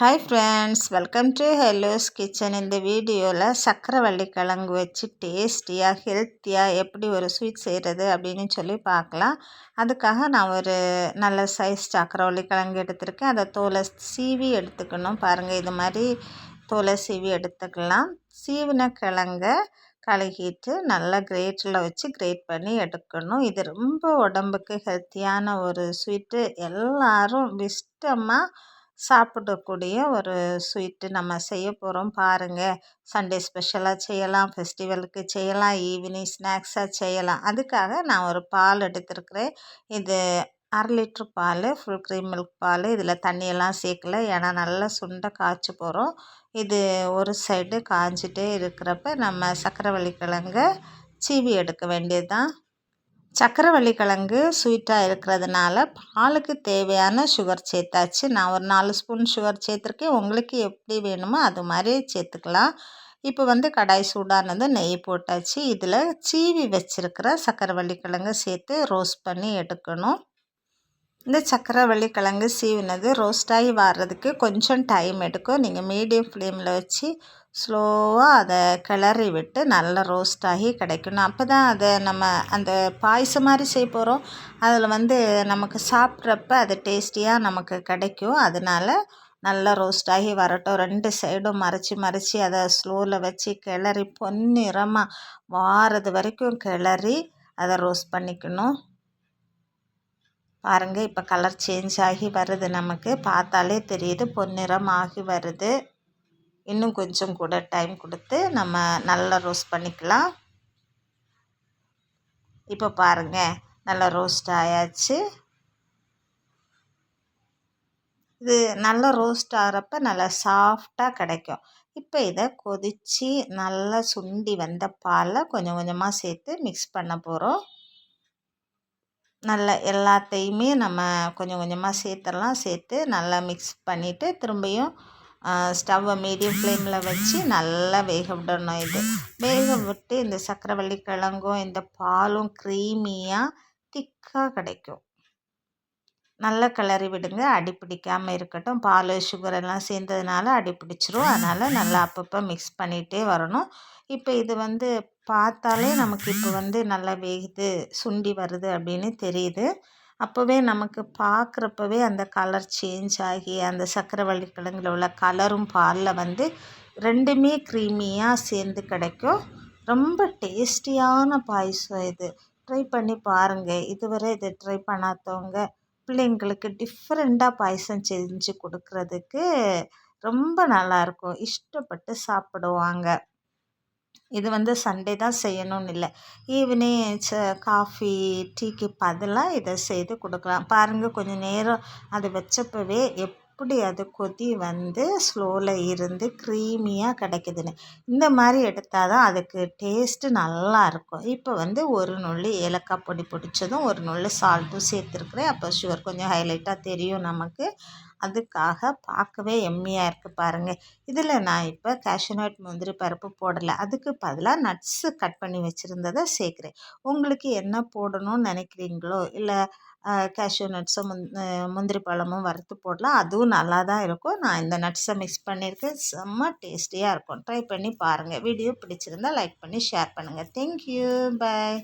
Hi friends welcome to hello's kitchen இந்த வீடியோவில் சக்கரவள்ளி கிழங்கு வச்சு டேஸ்டியாக ஹெல்த்தியாக எப்படி ஒரு ஸ்வீட் செய்கிறது அப்படின்னு சொல்லி பார்க்கலாம். அதுக்காக நான் ஒரு நல்ல சைஸ் சக்கரவள்ளி கிழங்கு எடுத்திருக்கேன். அதை தோலை சீவி எடுத்துக்கணும். பாருங்கள் இது மாதிரி தோலை சீவி எடுத்துக்கலாம். சீவின கிழங்க கழுகிட்டு நல்லா கிரேட்டில் வச்சு கிரேட் பண்ணி எடுக்கணும். இது ரொம்ப உடம்புக்கு ஹெல்த்தியான ஒரு ஸ்வீட்டு எல்லோரும் இஷ்டமாக சாப்பிடக்கூடிய ஒரு ஸ்வீட்டு நம்ம செய்ய போகிறோம் பாருங்கள் சண்டே ஸ்பெஷலாக செய்யலாம். ஃபெஸ்டிவலுக்கு செய்யலாம். ஈவினிங் ஸ்நாக்ஸாக செய்யலாம். அதுக்காக நான் ஒரு பால் எடுத்திருக்கிறேன். இது அரை லிட்ரு பால் ஃபுல் க்ரீம் மில்க் பால். இதில் தண்ணியெல்லாம் சேர்க்கல. ஏன்னா நல்லா சுண்டை காய்ச்சி போகிறோம் இது ஒரு சைடு காய்ஞ்சிட்டே இருக்கிறப்ப நம்ம சக்கரவள்ளி கிழங்க சீவி எடுக்க வேண்டியது தான் சக்கரவள்ளி கிழங்கு ஸ்வீட்டாக இருக்கிறதுனால பாலுக்கு தேவையான சுகர் சேர்த்தாச்சு. நான் ஒரு நாலு ஸ்பூன் சுகர் சேர்த்துருக்கேன். உங்களுக்கு எப்படி வேணுமோ அது மாதிரி சேர்த்துக்கலாம். இப்போ வந்து கடாய் சூடானது நெய் போட்டாச்சு. இதில் சீவி வச்சுருக்கிற சக்கரவள்ளி கிழங்கு சேர்த்து ரோஸ்ட் பண்ணி எடுக்கணும். இந்த சக்கரவள்ளி கிழங்கு சீவினது ரோஸ்டாகி வர்றதுக்கு கொஞ்சம் டைம் எடுக்கும். நீங்கள் மீடியம் ஃப்ளேமில் வச்சு ஸ்லோவாக அதை கிளறி விட்டு நல்லா ரோஸ்ட் ஆகி கிடைக்கணும். அப்போ தான் அதை நம்ம அந்த பாயசம் மாதிரி செய்ய போகிறோம் அதில் வந்து நமக்கு சாப்பிட்றப்ப அது டேஸ்டியாக நமக்கு கிடைக்கும். அதனால் நல்லா ரோஸ்ட் ஆகி வரட்டும். ரெண்டு சைடும் மறைச்சி மறைச்சி அதை ஸ்லோவில் வச்சு கிளறி பொன்னிறமாக வாரது வரைக்கும் கிளறி அதை ரோஸ்ட் பண்ணிக்கணும். பாருங்கள் இப்போ கலர் சேஞ்ச் ஆகி வருது நமக்கு. பார்த்தாலே தெரியுது பொன்னிறம் ஆகி வருது. இன்னும் கொஞ்சம் கூட டைம் கொடுத்து நம்ம நல்லா ரோஸ்ட் பண்ணிக்கலாம். இப்போ பாருங்கள் நல்லா ரோஸ்ட் ஆயாச்சு. இது நல்லா ரோஸ்ட் ஆகிறப்ப நல்லா சாஃப்டாக கிடைக்கும். இப்போ இதை கொதித்து நல்லா சுண்டி வந்த பாலை கொஞ்சம் கொஞ்சமாக சேர்த்து மிக்ஸ் பண்ண போகிறோம் நல்லா எல்லாத்தையுமே நம்ம கொஞ்சம் கொஞ்சமாக சேர்த்துடலாம். சேர்த்து நல்லா மிக்ஸ் பண்ணிவிட்டு திரும்பியும் ஸ்டவ்வை மீடியம் ஃப்ளேமில் வச்சு நல்லா வேக விடணும் இது. வேக விட்டு இந்த சக்கரவள்ளி கிழங்கும் இந்த பாலும் க்ரீமியாக திக்காக கிடைக்கும். நல்லா கிளறி விடுங்க. அடி பிடிக்காமல் இருக்கட்டும். பால் சுகர் எல்லாம் சேர்ந்ததுனால அடி பிடிச்சிரும். அதனால் நல்லா அப்பப்போ மிக்ஸ் பண்ணிகிட்டே வரணும். இப்போ இது வந்து பார்த்தாலே நமக்கு இப்போ வந்து நல்லா வேகுது சுண்டி வருது அப்படின்னு தெரியுது. அப்போவே நமக்கு பார்க்குறப்பவே அந்த கலர் சேஞ்ச் ஆகி அந்த சக்கரவள்ளி கிழங்குல உள்ள கலரும் பாலில் வந்து ரெண்டுமே க்ரீமியாக சேர்ந்து கிடைக்கும். ரொம்ப டேஸ்டியான பாயசம் இது. ட்ரை பண்ணி பாருங்கள் இதுவரை இதை ட்ரை பண்ணாதவங்க பிள்ளைங்களுக்கு டிஃப்ரெண்ட்டாக பாயசம் செஞ்சு கொடுக்குறதுக்கு ரொம்ப நல்லாயிருக்கும் இஷ்டப்பட்டு சாப்பிடுவாங்க. இது வந்து சண்டே தான் செய்யணும்னு இல்லை. ஈவினிங் ச காஃபி டீக்கு பதிலாக இதை செய்து கொடுக்கலாம். பாருங்கள் கொஞ்சம் நேரம் அது வச்சப்பவே எப்படி அது கொதி வந்து ஸ்லோவில் இருந்து க்ரீமியாக கிடைக்குதுன்னு. இந்த மாதிரி எடுத்தால் தான் அதுக்கு டேஸ்ட்டு நல்லாயிருக்கும் இப்போ வந்து ஒரு நுள்ளி ஏலக்காய் பொடி பிடிச்சதும் ஒரு நுள்ளி சால்ட்டும் சேர்த்துருக்குறேன். அப்போ ஷுகர் கொஞ்சம் ஹைலைட்டாக தெரியும் நமக்கு. அதுக்காக பார்க்கவே எம்மியாக இருக்குது பாருங்கள் இதில் நான் இப்போ கேஷ்யூநட் முந்திரி பருப்பு போடலை. அதுக்கு பதிலாக நட்ஸு கட் பண்ணி வச்சுருந்ததை சேர்க்குறேன். உங்களுக்கு என்ன போடணும்னு நினைக்கிறீங்களோ இல்லை கேஷ்யூ நட்ஸும் முந் முந்திரி பழமும் வறுத்து போடலாம். அதுவும் நல்லா தான் இருக்கும். நான் இந்த நட்ஸை மிக்ஸ் பண்ணியிருக்கேன். செம்ம டேஸ்டியாக இருக்கும். ட்ரை பண்ணி பாருங்கள் வீடியோ பிடிச்சிருந்தால் லைக் பண்ணி ஷேர் பண்ணுங்கள் தேங்க்யூ பாய்